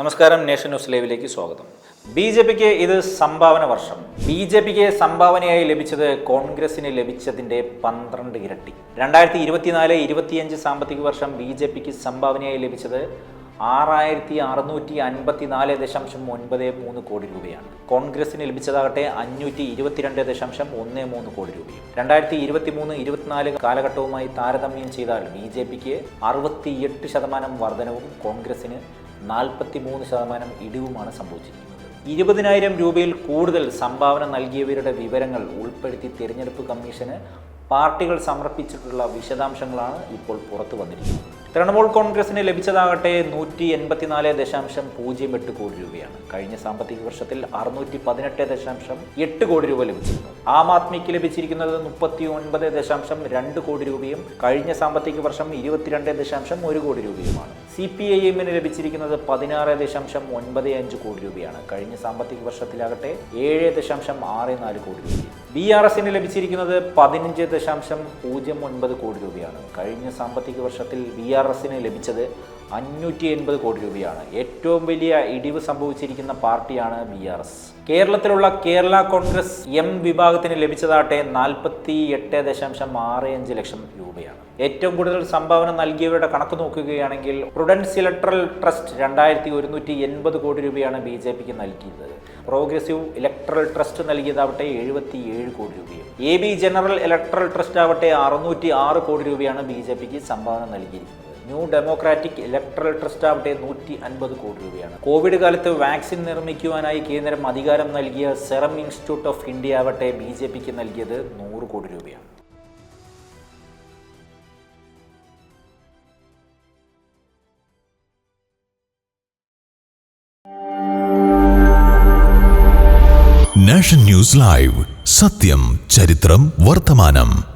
നമസ്കാരം nation news ലൈവിലേക്ക് സ്വാഗതം. ബി ജെ പിക്ക് ഇത് സംഭാവന വർഷം. ബി ജെ പിക്ക് സംഭാവനയായി ലഭിച്ചത് കോൺഗ്രസിന് ലഭിച്ചതിന്റെ പന്ത്രണ്ട് ഇരട്ടി. രണ്ടായിരത്തി ഇരുപത്തിനാല് ഇരുപത്തിയഞ്ച് സാമ്പത്തിക വർഷം ബി ജെ പിക്ക് സംഭാവനയായി ലഭിച്ചത് ആറായിരത്തി അറുന്നൂറ്റി അൻപത്തി നാല് ദശാംശം ഒൻപത് മൂന്ന് കോടി രൂപയാണ്. കോൺഗ്രസിന് ലഭിച്ചതാകട്ടെ അഞ്ഞൂറ്റി ഇരുപത്തിരണ്ട് ദശാംശം ഒന്ന് മൂന്ന് കോടി രൂപയും. രണ്ടായിരത്തി ഇരുപത്തി മൂന്ന് ഇരുപത്തിനാല് കാലഘട്ടവുമായി താരതമ്യം ചെയ്താൽ ബി ജെ പിക്ക് അറുപത്തിയെട്ട് ശതമാനം വർധനവും കോൺഗ്രസിന് നാൽപ്പത്തി മൂന്ന് ശതമാനം ഇടിവുമാണ് സംഭവിച്ചിരിക്കുന്നത്. ഇരുപതിനായിരം രൂപയിൽ കൂടുതൽ സംഭാവന നൽകിയവരുടെ വിവരങ്ങൾ ഉൾപ്പെടുത്തി തിരഞ്ഞെടുപ്പ് കമ്മീഷന് പാർട്ടികൾ സമർപ്പിച്ചിട്ടുള്ള വിശദാംശങ്ങളാണ് ഇപ്പോൾ പുറത്തു വന്നിരിക്കുന്നത്. തൃണമൂൽ കോൺഗ്രസിന് ലഭിച്ചതാകട്ടെ നൂറ്റി എൺപത്തിനാല് ദശാംശം പൂജ്യം എട്ട് കോടി രൂപയാണ്. കഴിഞ്ഞ സാമ്പത്തിക വർഷത്തിൽ അറുന്നൂറ്റി പതിനെട്ട് ദശാംശം എട്ട് കോടി രൂപ ലഭിച്ചിരുന്നു. ആം ആദ്മിക്ക് ലഭിച്ചിരിക്കുന്നത് മുപ്പത്തി ഒൻപത് ദശാംശം രണ്ട് കോടി രൂപയും കഴിഞ്ഞ സാമ്പത്തിക വർഷം ഇരുപത്തിരണ്ട് ദശാംശം ഒരു കോടി രൂപയുമാണ്. സി പി ഐ എമ്മിന് ലഭിച്ചിരിക്കുന്നത് പതിനാറ് ദശാംശം ഒൻപത് അഞ്ച് കോടി രൂപയാണ്. കഴിഞ്ഞ സാമ്പത്തിക വർഷത്തിലാകട്ടെ ഏഴ് ദശാംശം ആറ് നാല് കോടി രൂപ. ബി ആർ എസിന് ലഭിച്ചിരിക്കുന്നത് പതിനഞ്ച് ദശാംശം പൂജ്യം ഒൻപത് കോടി രൂപയാണ്. കഴിഞ്ഞ സാമ്പത്തിക വർഷത്തിൽ ബി ആർ എസിന് ലഭിച്ചത് അഞ്ഞൂറ്റി എൺപത് കോടി രൂപയാണ്. ഏറ്റവും വലിയ ഇടിവ് സംഭവിച്ചിരിക്കുന്ന പാർട്ടിയാണ് ബി ആർ എസ് കേരളത്തിലുള്ള കേരള കോൺഗ്രസ് എം വിഭാഗത്തിന് ലഭിച്ചതാട്ടെ നാൽപ്പത്തി എട്ട് ദശാംശം ആറ് അഞ്ച് ലക്ഷം രൂപയാണ്. ഏറ്റവും കൂടുതൽ സംഭാവന നൽകിയവരുടെ കണക്ക് നോക്കുകയാണെങ്കിൽ പ്രുഡൻസ് ഇലക്ട്രൽ ട്രസ്റ്റ് രണ്ടായിരത്തി ഒരുന്നൂറ്റി എൺപത് കോടി രൂപയാണ് ബി ജെ പിക്ക് നൽകിയത്. പ്രോഗ്രസീവ് ഇലക്ട്രൽ ട്രസ്റ്റ് നൽകിയതാവട്ടെ എഴുപത്തി ഏഴ് കോടി രൂപയും. A B general electoral trust ആവട്ടെ അറുന്നൂറ്റി ആറ് കോടി രൂപയാണ് ബി ജെ പിക്ക് സംഭാവന നൽകിയിരിക്കുന്നത്. ന്യൂ ഡെമോക്രാറ്റിക് ഇലക്ട്രൽ ട്രസ്റ്റ് ആവട്ടെ നൂറ്റി അൻപത് കോടി രൂപയാണ്. കോവിഡ് കാലത്ത് വാക്സിൻ നിർമ്മിക്കുവാനായി കേന്ദ്രം അധികാരം നൽകിയ സെറം ഇൻസ്റ്റിറ്റ്യൂട്ട് ഓഫ് ഇന്ത്യ ആവട്ടെ ബി ജെ പിക്ക് നൽകിയത് നൂറ് കോടി രൂപയാണ്. Nation news live. സത്യം ചരിത്രം വർത്തമാനം.